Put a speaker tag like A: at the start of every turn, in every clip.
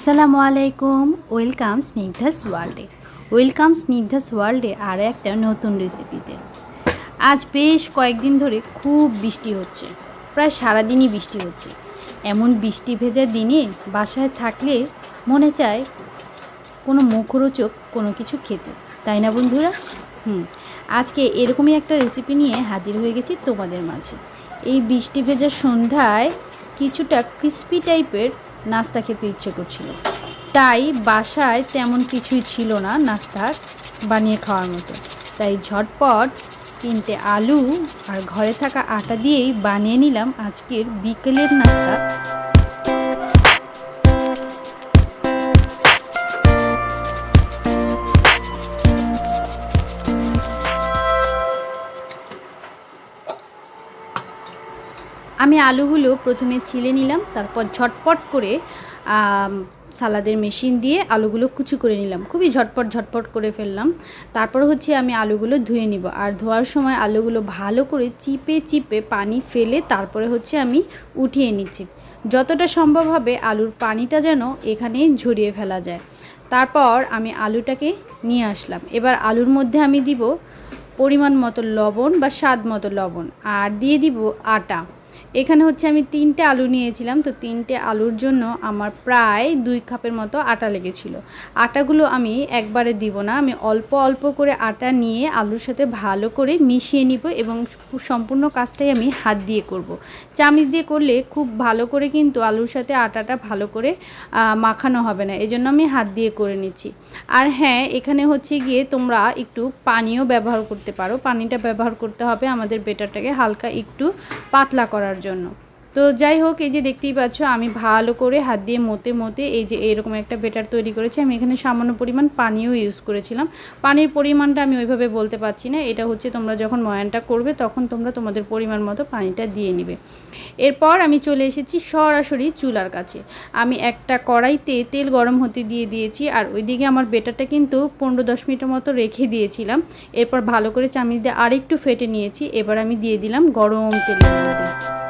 A: আসসালামু আলাইকুম। ওয়েলকাম স্নিগ্ধাস ওয়ার্ল্ডে ওয়েলকাম স্নিগ্ধাস ওয়ার্ল্ডে আর একটা নতুন রেসিপিতে আজ বেশ কয়েকদিন ধরে খুব বৃষ্টি হচ্ছে। প্রায় সারাদিনই বৃষ্টি হচ্ছে। এমন বৃষ্টি ভেজা দিনে বাসায় থাকলে মনে চায় কোনো মুখরোচক কোনো কিছু খেতে। তাই না বন্ধুরা? হুম, আজকে এরকমই একটা রেসিপি নিয়ে হাজির হয়ে গেছি তোমাদের মাঝে। এই বৃষ্টি ভেজা সন্ধ্যায় কিছুটা ক্রিস্পি টাইপের নাস্তা খেতে ইচ্ছে করছিল। তাই বাসায় তেমন কিছুই ছিল না নাস্তা বানিয়ে খাওয়ার মতো। তাই ঝটপট তিনটে আলু আর ঘরে থাকা আটা দিয়েই বানিয়ে নিলাম আজকের বিকেলের নাস্তা। আমি আলুগুলো প্রথমে ছিলে নিলাম, তারপর ঝটপট করে সালাদের মেশিন দিয়ে আলুগুলো কুচি করে নিলাম। খুবই ঝটপট ঝটপট করে ফেললাম। তারপর হচ্ছে আমি আলুগুলো ধুয়ে নিব। আর ধোয়ার সময় আলুগুলো ভালো করে চিপে চিপে পানি ফেলে তারপরে হচ্ছে আমি উঠিয়ে নিচ্ছি। যতটা সম্ভব হবে আলুর পানিটা যেন এখানে ঝরিয়ে ফেলা যায়। তারপর আমি আলুটাকে নিয়ে আসলাম। এবার আলুর মধ্যে আমি দিব পরিমাণ মতো লবণ বা স্বাদ মতো লবণ। আর দিয়ে দিব আটা। এখানে হচ্ছে আমি তিনটে আলু নিয়েছিলাম, তো তিনটে আলুর জন্য আমার প্রায় দুই কাপের মতো আটা লেগেছিল আটাগুলো আমি একবারে দিব না, আমি অল্প অল্প করে আটা নিয়ে আলুর সাথে ভালো করে মিশিয়ে নিব এবং সম্পূর্ণ কাজটাই আমি হাত দিয়ে করব। চামিচ দিয়ে করলে খুব ভালো করে কিন্তু আলুর সাথে আটাটা ভালো করে মাখানো হবে না, এজন্য আমি হাত দিয়ে করে নিচ্ছি আর হ্যাঁ এখানে হচ্ছে গিয়ে তোমরা একটু পানিও ব্যবহার করতে পারো, পানিটা ব্যবহার করতে হবে আমাদের বেটারটাকে হালকা একটু পাতলা করার জন্য। তো যাই হোক, এই যে দেখতেই পাচ্ছ, আমি ভালো করে হাত দিয়ে মতে মতে এই যে এরকম একটা বেটার তৈরি করেছি। আমি এখানে সামান্য পরিমাণ পানিও ইউজ করেছিলাম। পানির পরিমাণটা আমি ওইভাবে বলতে পারছি না। এটা হচ্ছে তোমরা যখন ময়ানটা করবে, তখন তোমরা তোমাদের পরিমাণ মতো পানিটা দিয়ে নিবে। এরপর আমি চলে এসেছি সরাসরি চুলার কাছে। আমি একটা কড়াইতে তেল গরম হতে দিয়ে দিয়েছি আর ওইদিকে আমার বেটারটা কিন্তু পনেরো দশ মিনিটের মতো রেখে দিয়েছিলাম। এরপর ভালো করে চামিচ দিয়ে আরেকটু ফেটে নিয়েছি। এবার আমি দিয়ে দিলাম গরম তেলের মধ্যে।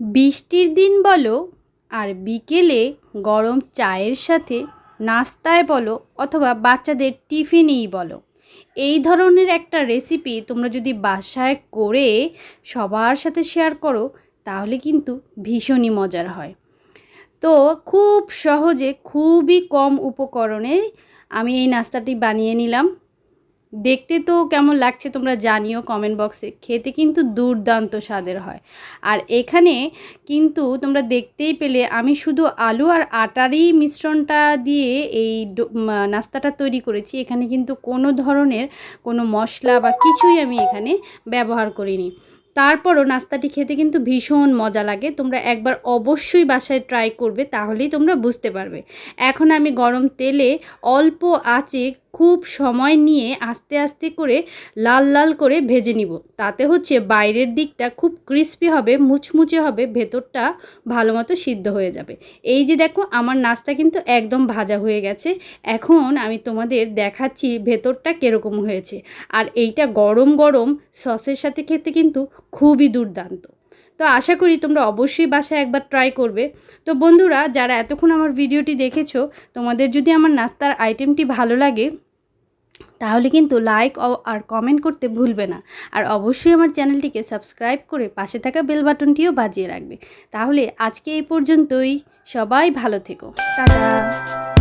A: বৃষ্টির দিন বলো, আর বিকেলে গরম চায়ের সাথে নাস্তায় বলো অথবা বাচ্চাদের টিফিনেই বলো। এই ধরনের একটা রেসিপি তোমরা যদি বাসায় করে সবার সাথে শেয়ার করো, তাহলে কিন্তু ভীষণই মজার হয়। তো খুব সহজে খুবই কম উপকরণে আমি এই নাস্তাটি বানিয়ে নিলাম। দেখতে তো কেমন লাগছে তোমরা জানিও কমেন্ট বক্সে খেতে কিন্তু দুর্দান্ত স্বাদের হয়। আর এখানে কিন্তু তোমরা দেখতেই পেলে, আমি শুধু আলু আর আটারই মিশ্রণটা দিয়ে এই নাস্তাটা তৈরি করেছি। এখানে কিন্তু কোনো ধরনের কোনো মশলা বা কিছুই আমি এখানে ব্যবহার করিনি। তারপরও নাস্তাটি খেতে কিন্তু ভীষণ মজা লাগে। তোমরা একবার অবশ্যই বাসায় ট্রাই করবে, তাহলেই তোমরা বুঝতে পারবে। এখন আমি গরম তেলে অল্প আঁচে খুব সময় নিয়ে আস্তে আস্তে করে লাল লাল করে ভেজে নিব। তাতে হচ্ছে বাইরের দিকটা খুব ক্রিস্পি হবে, মুচমুচে হবে, ভেতরটা ভালো মতো সিদ্ধ হয়ে যাবে। এই যে দেখো, আমার নাস্তা কিন্তু একদম ভাজা হয়ে গেছে। এখন আমি তোমাদের দেখাচ্ছি ভেতরটা কীরকম হয়েছে। আর এইটা গরম গরম সসের সাথে খেতে কিন্তু খুবই দুর্দান্ত। তো আশা করি তোমরা অবশ্যই বাসায় একবার ট্রাই করবে। তো বন্ধুরা, যারা এতক্ষণ আমার ভিডিওটি দেখেছ, তোমাদের যদি আমার নাস্তার আইটেমটি ভালো লাগে তাহলে কিন্তু লাইক আর কমেন্ট করতে ভুলবে না। আর অবশ্যই আমার চ্যানেলটিকে সাবস্ক্রাইব করে পাশে থাকা বেল বাটনটিও বাজিয়ে রাখবে। তাহলে আজকে এই পর্যন্তই। সবাই ভালো থেকো। টাটা।